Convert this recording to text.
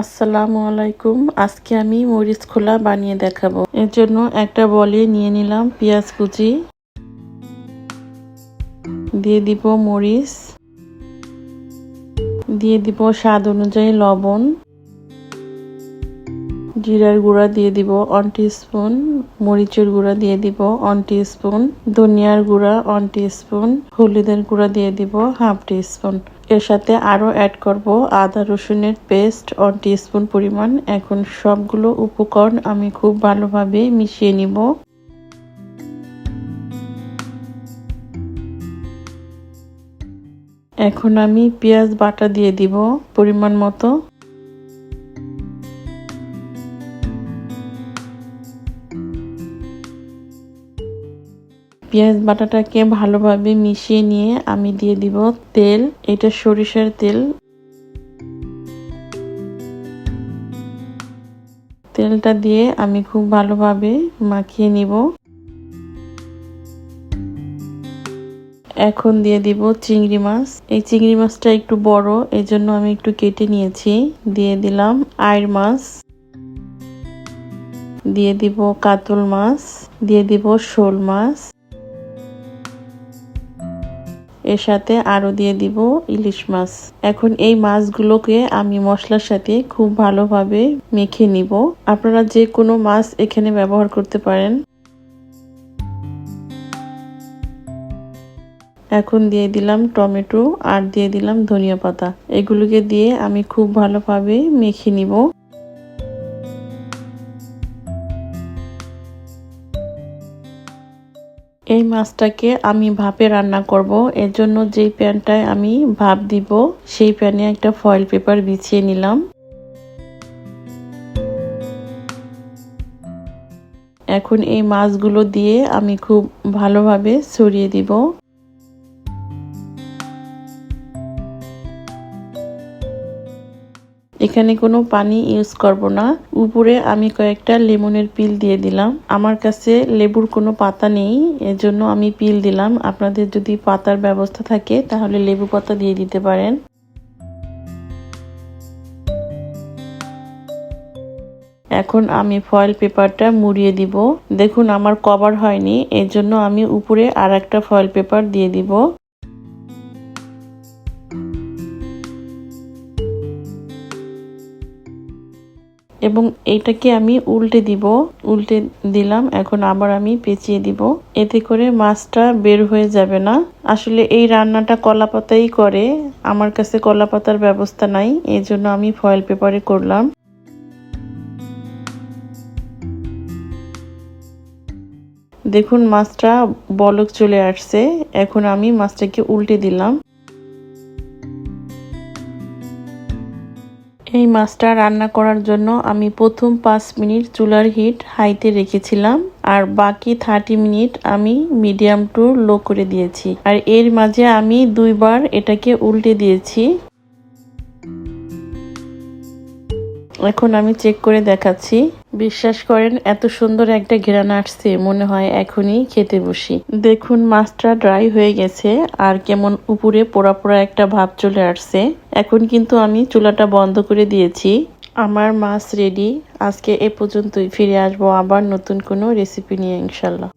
আসসালামু আলাইকুম। আজকে আমি মরিচ খোলা বানিয়ে দেখাবো। এর জন্য একটা বলে নিয়ে নিলাম পেঁয়াজ কুচি। দিয়ে দিব মরিচ। দিয়ে দিব স্বাদ অনুযায়ী লবণ। জিরার গুঁড়া দিয়ে দিব ওয়ান স্পুন মরিচের গুঁড়া দিয়ে দিব ওয়ান স্পুন ধনিয়ার গুঁড়া ওয়ান স্পুন হলুদের গুঁড়া দিয়ে দিব হাফ স্পুন এর সাথে আরও অ্যাড করব আদা রসুনের পেস্ট ওয়ান স্পুন পরিমাণ। এখন সবগুলো উপকরণ আমি খুব ভালোভাবে মিশিয়ে নিব। এখন আমি পেঁয়াজ বাটা দিয়ে দিব পরিমাণ মতো। পেঁয়াজ বাটাটাকে ভালোভাবে মিশিয়ে নিয়ে আমি দিয়ে দিব তেল। এটা সরিষার তেল। তেলটা দিয়ে আমি খুব ভালোভাবে মাখিয়ে নিব। এখন দিয়ে দিব চিংড়ি মাছ। এই চিংড়ি মাছটা একটু বড় এই জন্য আমি একটু কেটে নিয়েছি। দিয়ে দিলাম আয়ের মাছ। দিয়ে দিব কাতল মাছ। দিয়ে দিব শোল মাছ। এর সাথে আরও দিয়ে দিব ইলিশ মাছ। এখন এই মাছগুলোকে আমি মশলার সাথে খুব ভালোভাবে মেখে নিব। আপনারা যে কোনো মাছ এখানে ব্যবহার করতে পারেন। এখন দিয়ে দিলাম টমেটো আর দিয়ে দিলাম ধনিয়া পাতা। এগুলোকে দিয়ে আমি খুব ভালোভাবে মেখে নিব। এই মাছটাকে আমি ভাপে রান্না করব। এর জন্য যেই প্যানটায় আমি ভাপ দিব, সেই প্যানে একটা ফয়েল পেপার বিছিয়ে নিলাম। এখন এই মাছগুলো দিয়ে আমি খুব ভালোভাবে ছড়িয়ে দিব। এখানে কোনো পানি ইউজ করব না। উপরে আমি কয়েকটা লেমনের পিল দিয়ে দিলাম। আমার কাছে লেবুর কোনো পাতা নেই, এজন্য আমি পিল দিলাম। আপনাদের যদি পাতার ব্যবস্থা থাকে, তাহলে লেবু পাতা দিয়ে দিতে পারেন। এখন আমি ফয়েল পেপারটা মুড়িয়ে দিব। দেখুন, আমার কভার হয়নি এর জন্য আমি উপরে আর একটা ফয়েল পেপার দিয়ে দিব। এবং এইটাকে আমি উল্টে দিব, উল্টে দিলাম, এখন আবার আমি পেঁচিয়ে দিব। এতে করে মাছটা বের হয়ে যাবে না। আসলে এই রান্নাটা কলা পাতাই করে, আমার কাছে কলা পাতার ব্যবস্থা নাই এই জন্য আমি ফয়েল পেপারে করলাম। দেখুন, মাছটা বলক চলে আসছে, এখন আমি মাছটাকে উল্টে দিলাম। এই মাছটা রান্না করার জন্য আমি প্রথম পাঁচ মিনিট চুলার হিট হাইতে রেখেছিলাম, আর বাকি থার্টি মিনিট আমি মিডিয়াম টু লো করে দিয়েছি। আর এর মাঝে আমি দুইবার এটাকে উল্টে দিয়েছি। এখন আমি চেক করে দেখাচ্ছি। বিশ্বাস করেন, এত সুন্দর একটা ঘেরান আসছে, মনে হয় এখনই খেতে বসি। দেখুন, মাছটা ড্রাই হয়ে গেছে, আর কেমন উপরে পোড়া পোড়া একটা ভাব চলে আসছে। এখন কিন্তু আমি চুলাটা বন্ধ করে দিয়েছি। আমার মাছ রেডি আজকে এ পর্যন্তই। ফিরে আসব আবার নতুন কোনো রেসিপি নিয়ে, ইনশাল্লাহ।